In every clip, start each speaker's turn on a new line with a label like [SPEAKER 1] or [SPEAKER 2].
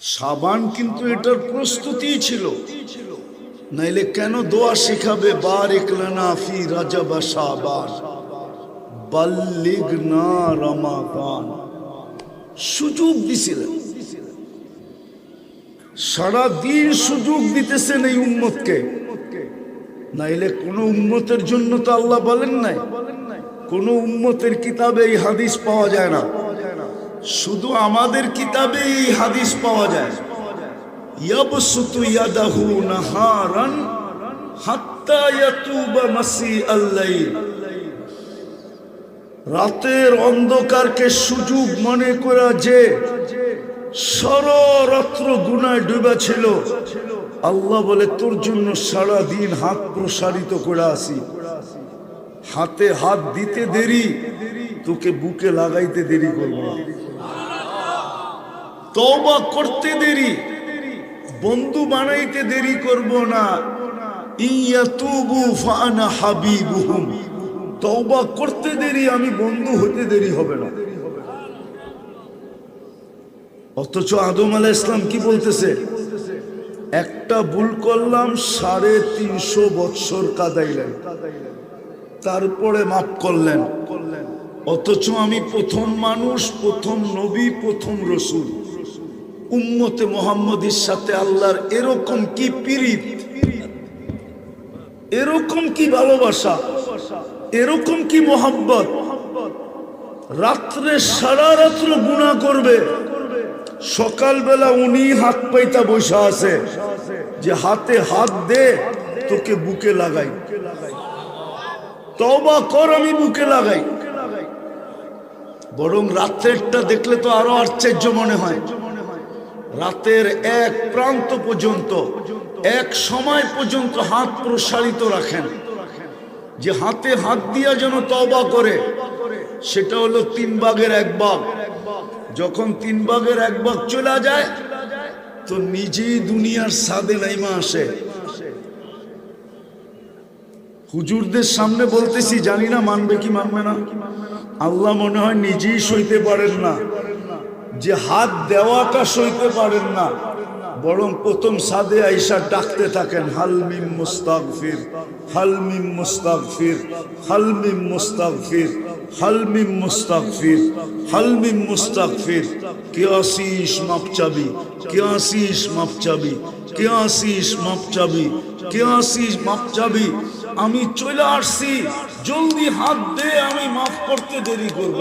[SPEAKER 1] সাবান কিন্তু এটার প্রস্তুতি ছিল। নাইলে কেন দোয়া শিখাবে? বার একলানা ফি রাজা বা সাবান। বাল্লিগ না রমাদান। সুযোগ দিছিলেন। সারা দিন সুযোগ দিতেছেন এই উম্মতকে। নাইলে কোন উম্মতের জন্য তো আল্লাহ বলেন নাই। কোন উম্মতের কিতাবে এই হাদিস পাওয়া যায় না। শুধু আমাদের কিতাবে এই হাদিস পাওয়া যায়। রাতের অন্ধকারকে সুযোগ মনে করা যে সররাত্র গুনায় ডুবা ছিল, আল্লাহ বলে, তোর জন্য সারা দিন হাত প্রসারিত করে আসি। হাতে হাত দিতে দেরি, তোকে বুকে লাগাইতে দেরি করব না। তওবা করতে দেরি, বন্ধু বানাইতে দেরি করব না। তওবা করতে দেরি, আমি বন্ধু হতে দেরি হবে না। অথচ আদম আলাহ ইসলাম কি বলতেছে? একটা ভুল করলাম, সাড়ে তিনশো বৎসর কাদাইলেন। তারপরে মাফ করলেন। অথচ আমি প্রথম মানুষ, প্রথম নবী, প্রথম রসুল। উম্মতে মোহাম্মদের সাথে আল্লাহর এরকম কি পিরিত? এরকম কি ভালোবাসা? এরকম কি মোহাম্মত রাত্রে সারা রাত্র গুণা করবে। সকালবেলা উনি হাত পাইতা বসা আছে যে হাতে হাত দে, তোকে বুকে লাগাই। তবা কর, আমি বুকে লাগাই। বরং রাত্রেরটা দেখলে তো আরও আশ্চর্য মনে হয়। রাতের এক প্রান্ত পর্যন্ত, এক সময় পর্যন্ত হাত প্রসারিত রাখেন। যে হাতে হাত দিয়া যেন তবা করে, সেটা হলো তিন ভাগের এক ভাগ। যখন তিন ভাগের এক ভাগ চলে যায়, তো নিজেই দুনিয়ার সাদে নাইমা আসে। হুজুরদের সামনে বলতেছি, জানি না মানবে কি মানবে না। আল্লাহ মনে হয় নিজেই সইতে পারেন না। যে হাত দেওয়াটা সইতে পারেন না, বরং প্রথম সাদে আইসা ডাকতে থাকেন হালমিম মুস্তাগফির হালমিম মুস্তাগফির হালমিম মুস্তাগফির হালমিম মুস্তাগফির হালমিম মুস্তাগফির কে আসিস মাপ চাবি কে আসিস মাপ চাবি কে আসিস মাপ চাবি কে আসিস মাপ চাবি আমি চলে আসছি। জলদি হাত দে, আমি মাফ করতে দেরি করব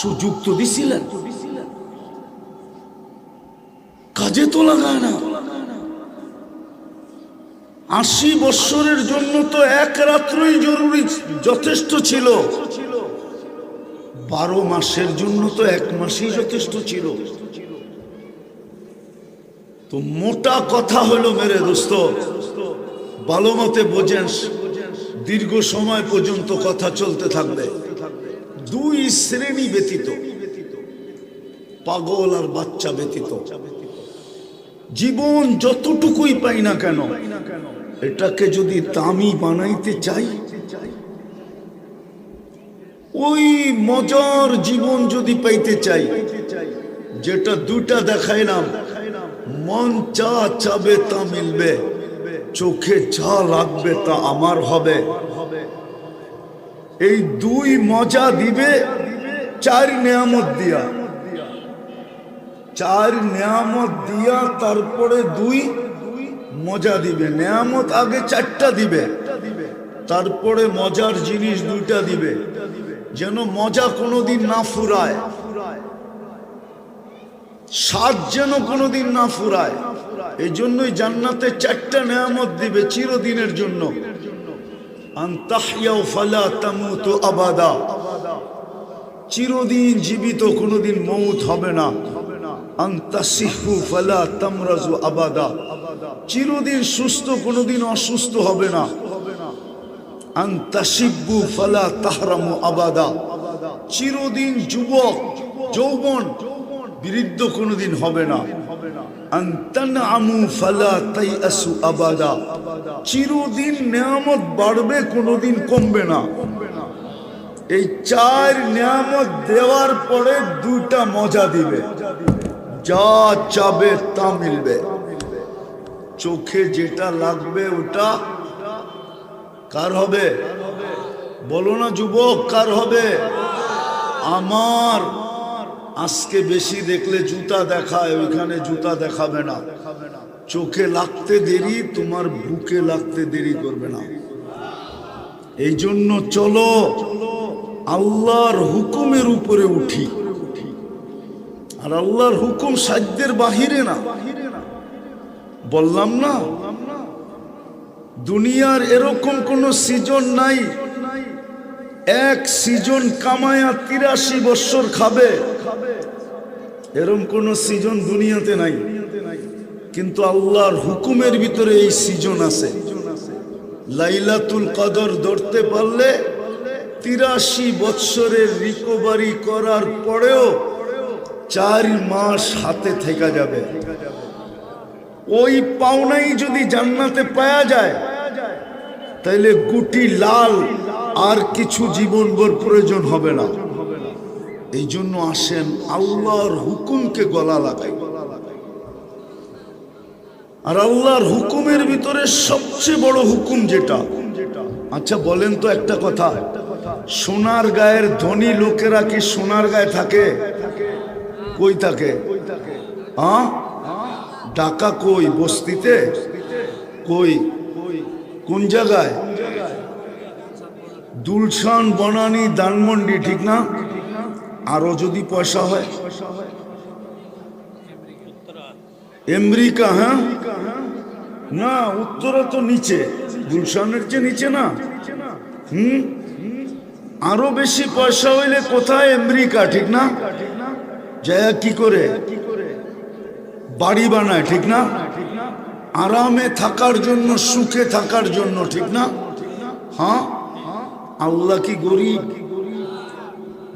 [SPEAKER 1] সুযোগ তো দিছিলেন। কাজে তো লাগায় না। আশি বৎসরের জন্য তো এক রাত্রই জরুরি যথেষ্ট ছিল। বারো মাসের জন্য তো এক মাসই যথেষ্ট ছিল। তো মোটা কথা হলো, মেরে দোস্ত। ভালো মতে বোঝেন, দীর্ঘ সময় পর্যন্ত কথা চলতে থাকবে। দুই শ্রেণি ব্যতীত, পাগল আর বাচ্চা ব্যতীত। জীবন যতটুকুই পাই না কেন, এটাকে যদি দামি বানাইতে চাই, ওই মজার জীবন যদি পাইতে চাই, যেটা দুটা দেখাইলাম, মন চা চাবে তা মিলবে। চোখে যা লাগবে তা আমার হবে। এই দুই মজা দিবে, চার নিয়ামত দিয়া। চার নিয়ামত দিয়া তারপরে দুই মজা দিবে। নিয়ামত আগে চারটা দিবে। তারপরে মজার জিনিস দুইটা দিবে। যেন মজা কোনোদিন না ফুরায়। স্বাদ যেন কোনোদিন না ফুরায়। এই জন্যই জান্নাতে চারটা নেয়ামত দিবে চিরদিনের জন্য। আবাদা। চিরদিন জীবিত কোনোদিন মৌত হবে না। আন্তাসিহু ফালা আবাদা। চিরদিন সুস্থ কোনোদিন অসুস্থ হবে না। আন্তাসিব্বু ফালা তাহরামু আবাদা। চিরদিন যুবক, যৌবন বৃদ্ধ কোনোদিন হবে না। চিরদিন নিয়ামত বাড়বে, কোনোদিন কমবে না। এই চার নিয়ামত দেওয়ার পরে দুইটা মজা দিবে। যা চাবে তা মিলবে। চোখে যেটা লাগবে ওটা কার হবে? বলো না যুবক, কার হবে? আমার আজকে বেশি দেখলে জুতা দেখায়, ওইখানে জুতা দেখাবে না। চোখে লাগতে দেরি, তোমার বুকে লাগতে দেরি করবে না। এই জন্য চলো, আল্লাহর হুকুমের উপরে উঠি। আর আল্লাহর হুকুম সাধ্যের বাহিরে না। বললাম না, দুনিয়ার এরকম কোন সিজন নাই এক সিজন কামায়া তিরাশি বৎসর খাবে। এরম কোন সিজন দুনিয়াতে নাই। কিন্তু আল্লাহর হুকুমের ভিতরে এই সিজন আছে। লাইলাতুল কদর ধরতে পারলে তিরাশি বৎসরের রিকভারি করার পরেও চার মাস হাতে থেকে যাবে। ওই পাওনাই যদি জান্নাতে পাওয়া যায়, তাইলে গুটি লাল আর কিছু জীবনভর প্রয়োজন হবে না। এই জন্য আসেন আল্লাহর হুকুমকে গলা লাগাই। আর আল্লাহর হুকুমের ভিতরে সবচেয়ে বড় হুকুম যেটা আচ্ছা বলেন তো একটা কথা, সোনার গায়ের ধনী লোকেরা কি সোনার গায়ে থাকে? কই থাকে? ঢাকা কই? বস্তিতে? কই? কোন জায়গায়? দুলশান, বনানি দানমন্ডি ঠিক না? আরও যদি পয়সা হয়। আমেরিকা হ্যাঁ? না, উত্তরা তো নিচে। গুলশানের চেয়ে নিচে না। হুম? আরও বেশি পয়সা হইলে কোথায় আমেরিকা, ঠিক না? যায় কি করে? বাড়ি বানায়, ঠিক না? আরামে থাকার জন্য, সুখে থাকার জন্য, ঠিক না? হ্যাঁ? আল্লাহ কি গরিব?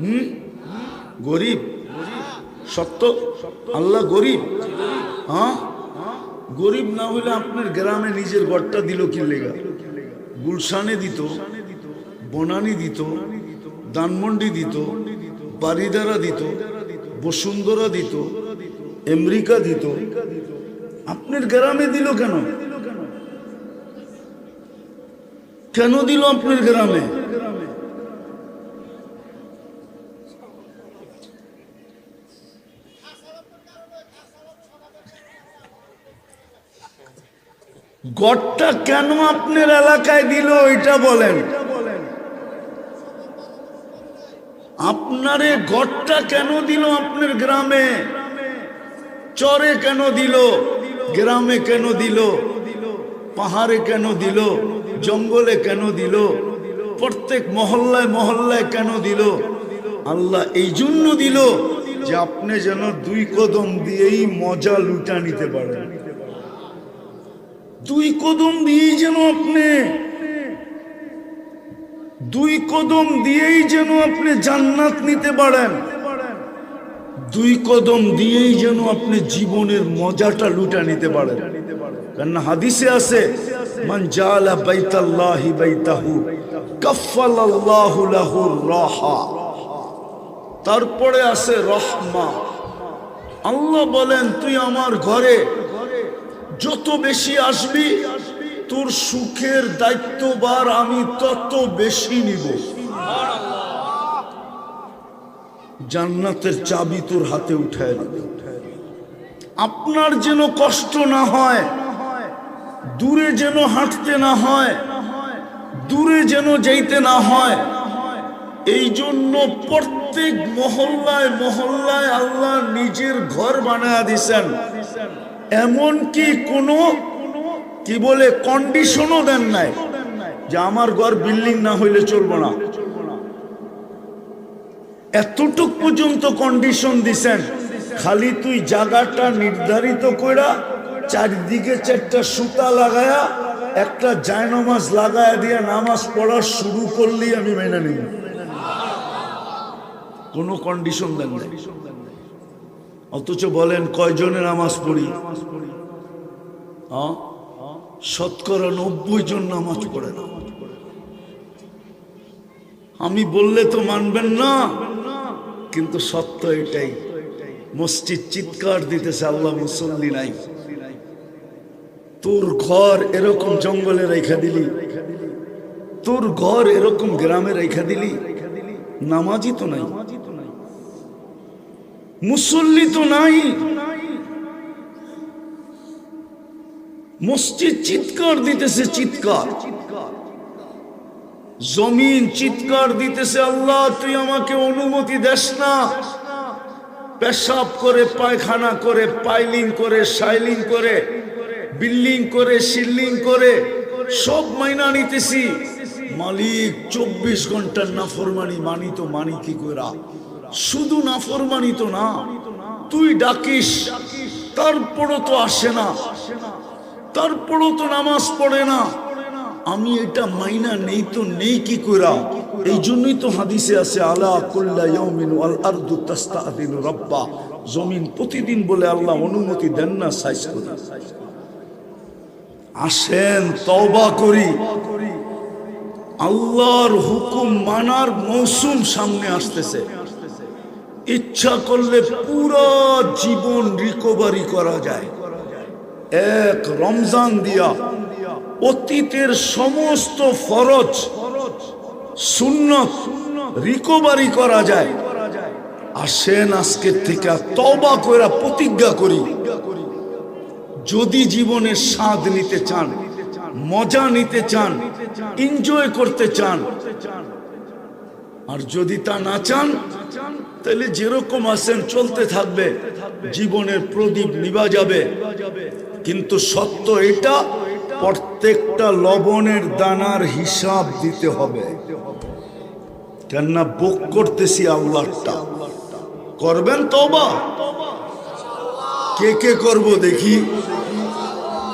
[SPEAKER 1] হুম? গরিব? সত্য? আল্লাহ গরিব? হ্যাঁ? গরিব না হলে আপনার গ্রামে নিজের ঘরটা দিল কি লেগা? গুলশানে দিত, বনানি দিত দানমন্ডি দিত বারিদারা দিত, বসুন্ধরা দিত, আমেরিকা দিত। আপনার গ্রামে দিল কেন? কেন দিল আপনার গ্রামে? গড়টা কেন আপনার এলাকায় দিল এটা বলেন। আপনারে গড়টা কেন দিল আপনার গ্রামে? চরে কেন দিল? গ্রামে কেন দিল? পাহাড়ে কেন দিল? জঙ্গলে কেন দিল? প্রত্যেক মহল্লায় মহল্লায় কেন দিল? আল্লাহ এই জন্য দিল যে আপনি যেন দুই কদম দিয়েই মজা লুটা নিতে পারেন। দুই কদম দিয়েই যেন আপনি, দুই কদম দিয়েই যেন আপনি জান্নাত নিতে পারেন। দুই কদম দিয়েই যেন আপনি জীবনের মজাটা লুটা নিতে পারেন। কেন হাদিসে আছে, মান জালা বাইতাল্লাহি বাইতাহু, কাফফালাল্লাহু লাহু রাহা। তারপরে আছে রহমা। আল্লাহ বলেন, তুই আমার ঘরে যত বেশি আসবি, তোর সুখের দায়িত্ববার আমি তত বেশি নিব। জান্নাতের চাবি তোর হাতে দেবে। আপনার যেন কষ্ট না হয়, দূরে যেন হাঁটতে না হয়, দূরে যেন যেতে না হয়, এই জন্য প্রত্যেক মহল্লায় মহল্লায় আল্লাহ নিজের ঘর বানায় দিছেন। এমন কি কোনো, কি বলে কন্ডিশনও দেন নাই যে আমার ঘর বিল্ডিং না হইলে চলবো না? এতটুক পর্যন্ত কন্ডিশন দিছেন, খালি তুই জায়গাটা নির্ধারিত কইরা চারিদিকে চারটা সুতা লাগায়া, একটা জায়নামাজ লাগায়া দিয়ে নামাজ পড়া শুরু করলি আমি মেনে নিব। কোনো কন্ডিশন দেন নাই। অথচ বলেন কয়জনের নামাজ পড়ি? হ্যাঁ? শতকরা নব্বই জন নামাজ পড়ে না। আমি বললে তো মানবেন না, কিন্তু সত্য এটাই। মসজিদ চিৎকার দিতেছে, আল্লাহ মুসল্লি নাই। তোর ঘর এরকম জঙ্গলে রেখা দিলি। তোর ঘর এরকম গ্রামে রেখা দিলি। নামাজি তো নাই। মুসল্লি তো নাই। মসজিদ চিৎকার দিতেছে, চিৎকার। জমিন চিৎকার দিতেছে, আল্লাহ, তুই আমাকে অনুমতি দেস না। পেশাব করে, পায়খানা করে, পাইলিং করে, সাইলিং করে, বিল্ডিং করে সিল্লিং করে, সব মাইনা নিতেছি। মালিক চব্বিশ ঘণ্টার নাফরমানি মানি তো মানি কি করা শুধু নাফরমানি তো না, তুই ডাকিস, তারপরও তো আসে না, তারপরও তো নামাজ পড়ে না। আমি এটা মাইনা নেই তো নেই কি করা এই জন্যই তো হাদিসে আছে, আলা কুল্লা ইয়াউমিন জমিন প্রতিদিন বলে আল্লাহ অনুমতি দেন না, সাইজ করে। আসেন, তওবা করি। আল্লাহর হুকুম মানার মৌসুম সামনে আসতেছে। ইচ্ছা করলে পুরো জীবন রিকভারি করা যায়। এক রমজান দিয়া অতীতের সমস্ত ফরজ, সুন্নত রিকভারি করা যায়। আসেন আজকের থেকে তবা করে প্রতিজ্ঞা করি, যদি জীবনের স্বাদ নিতে চান, মজা নিতে চান এনজয় করতে চান আর যদি তা না চান, তাহলে যেরকম আছেন, চলতে থাকবে। জীবনের প্রদীপ নিবা যাবে। কিন্তু সত্য এটা, প্রত্যেকটা লবণের দানার হিসাব দিতে হবে। কেননা বুক করতেছি আল্লাহটা করবেন তবা কে কে করব দেখি।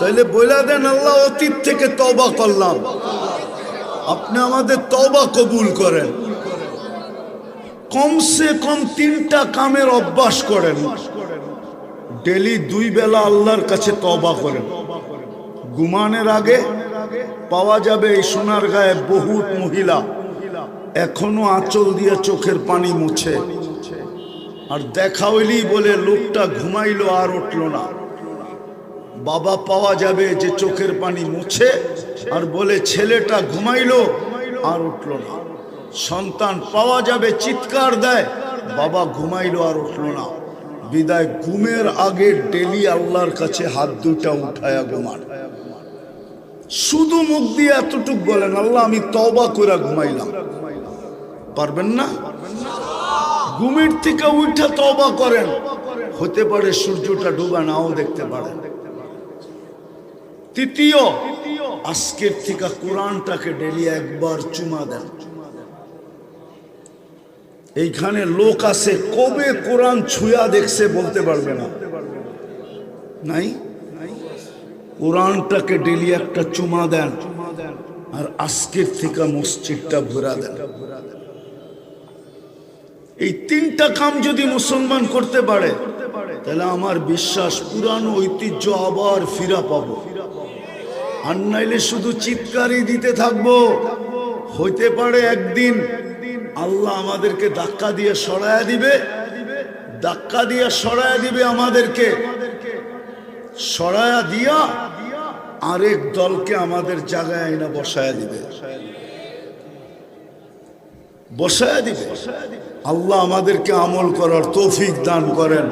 [SPEAKER 1] তাহলে বলে দেন, আল্লাহ অতীত থেকে তবা করলাম। আপনি আমাদের তবা কবুল করেন। কমসে কম তিনটা কামের অভ্যাস করেন। ডেলি দুই বেলা আল্লাহর কাছে তবা করেন। ঘুমানের আগে পাওয়া যাবে এই সোনার গায়ে বহুত মহিলা। এখনও আঁচল দিয়ে চোখের পানি মুছে। আর দেখা হইলেই বলে, লোকটা ঘুমাইলো আর উঠল না। বাবা পাওয়া যাবে যে চোখের পানি মুছে আর বলে, ছেলেটা ঘুমাইলো আর উঠল না। সন্তান পাওয়া যাবে, চিৎকার দেয়। বাবা ঘুমাইলো আর উঠল না। বিদায় ঘুমের আগে ডেলি আল্লাহর কাছে হাত দুটা উঠায়া ঘুমান। শুধু মুখ দিয়ে এতটুক বলেন, আল্লাহ আমি তবা করে ঘুমাইলাম। পারবেন না? ঘুমের থেকে উঠা তবা করেন। হতে পারে সূর্যটা ডুবা, নাও দেখতে পারেন। তৃতীয়, আজকের থেকে কোরআনটাকে ডেলি একবার চুমা দেন। এইখানে লোক আছে, কবে কোরআন ছুঁয়া দেখছে বলতে পারবে না। নাই? কোরআনটাকে ডেলি একটা চুমা দেন, আর আজকের থেকে মসজিদটা ভরা দেন। এই তিনটা কাম যদি মুসলমান করতে পারে, তাহলে আমার বিশ্বাস পুরানো ঐতিহ্য আবার ফিরা পাবো। আর নাইলে শুধু চিৎকারই দিতে থাকব। হইতে পারে একদিন আল্লাহ আমাদেরকে ধাক্কা দিয়ে সরায়া দিবে। ধাক্কা দিয়ে সরায়া দিবে আমাদেরকে। সরায়া দিয়া আরেক দলকে আমাদের জায়গায় আইনা বসায়া দিবে। বসায়া দিবে। আল্লাহ আমাদেরকে আমল করার তৌফিক দান করেন।